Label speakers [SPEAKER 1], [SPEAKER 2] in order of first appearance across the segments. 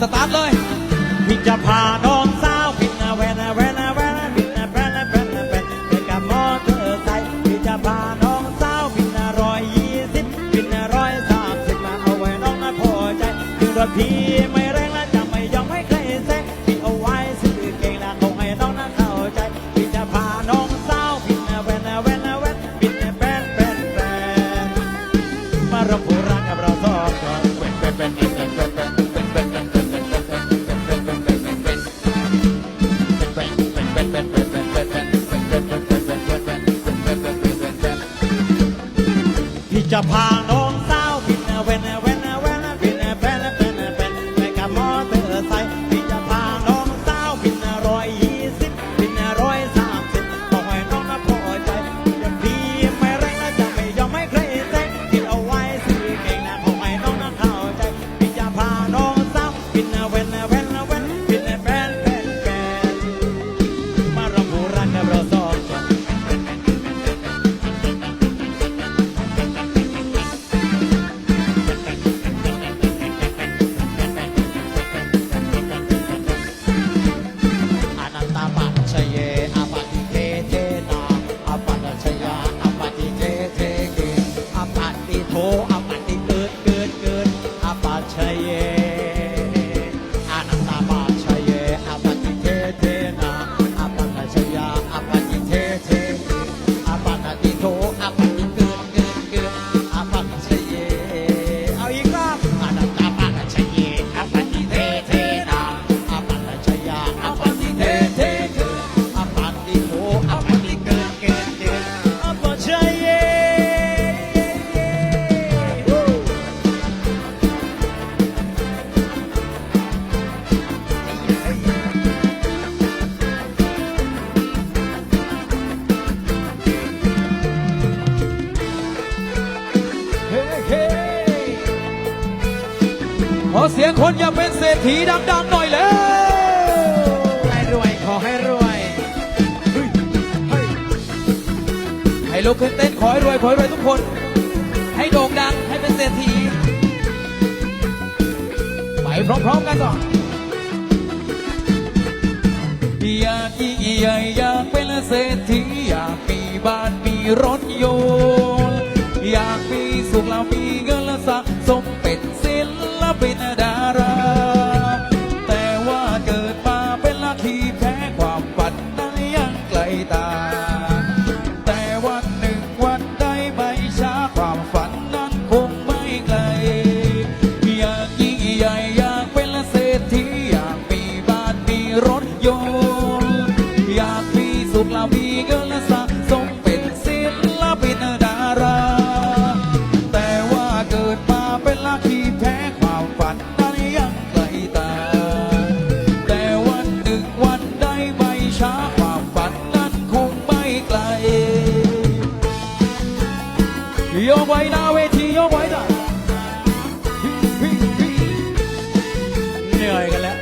[SPEAKER 1] สตาร์ทเลย
[SPEAKER 2] พี่จะพาน้องสาวบินนาแวนาแวนาแวนาบินนาแวนาแวนาแวนาไปกับมอเตอร์ไซค์พี่จะพาน้องสาวบินนาร้อยยี่สิบบินนาร้อยสามสิบมาเอาไว้น้องนะพอใจถึงรถพี่ พี่จ ขอเสีย
[SPEAKER 1] งคนอยากเป็นเศรษฐีดังๆหน่อยแล้ว
[SPEAKER 2] ให้รวยขอให้รวย
[SPEAKER 1] ให้ลุกขึ้นเต้นขอให้รวยขอให้รวยทุกคน ให้โด่งดังให้เป็นเศรษฐีไปพร้อมๆกันก่อนอยากยิ่ใหญ่อยากเป็นเศรษฐีอยากมีบ้านมีรถยนต์อยากมีสุขแล้วมีเงินและสะสมเป็น ศิ ยกไว้หน้าเวทียกไว้จ้ะ
[SPEAKER 2] เหนื่อยกันแล้ว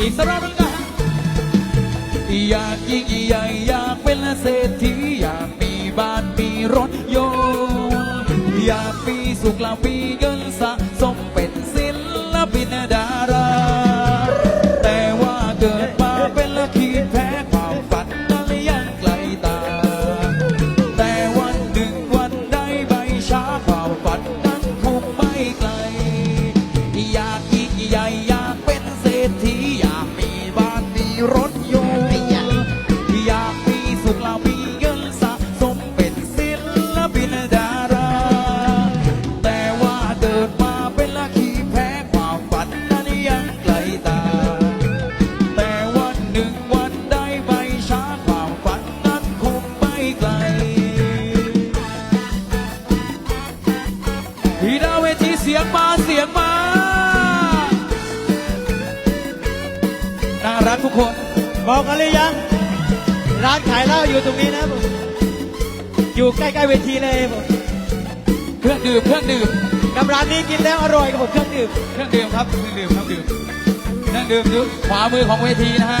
[SPEAKER 1] อีกสักรอบหนึงนะอยากยิ่งใหญ่อยาก สุขละมีเงิน รักทุกคน
[SPEAKER 2] บอกกันหรือยัง ร้านขายเหล้าอยู่ตรงนี้นะผมอยู่ใกล้ๆเวทีเลยผม
[SPEAKER 1] เครื่องดื่มเครื่องดื่ม
[SPEAKER 2] กับร้านนี้กินแล้วอร่อยกับผมเครื่องดื่ม
[SPEAKER 1] เครื่องดื่มครับเครื่องดื่มเครื่องดื่ม
[SPEAKER 3] นั่งดื่มอยู่ขวามือของเวทีนะฮะ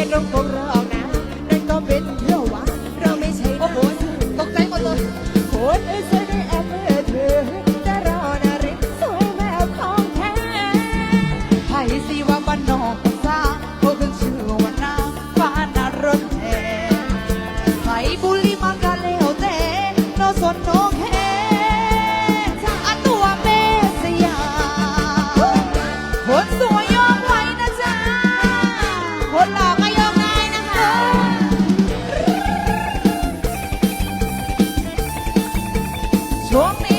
[SPEAKER 4] ¿Dónde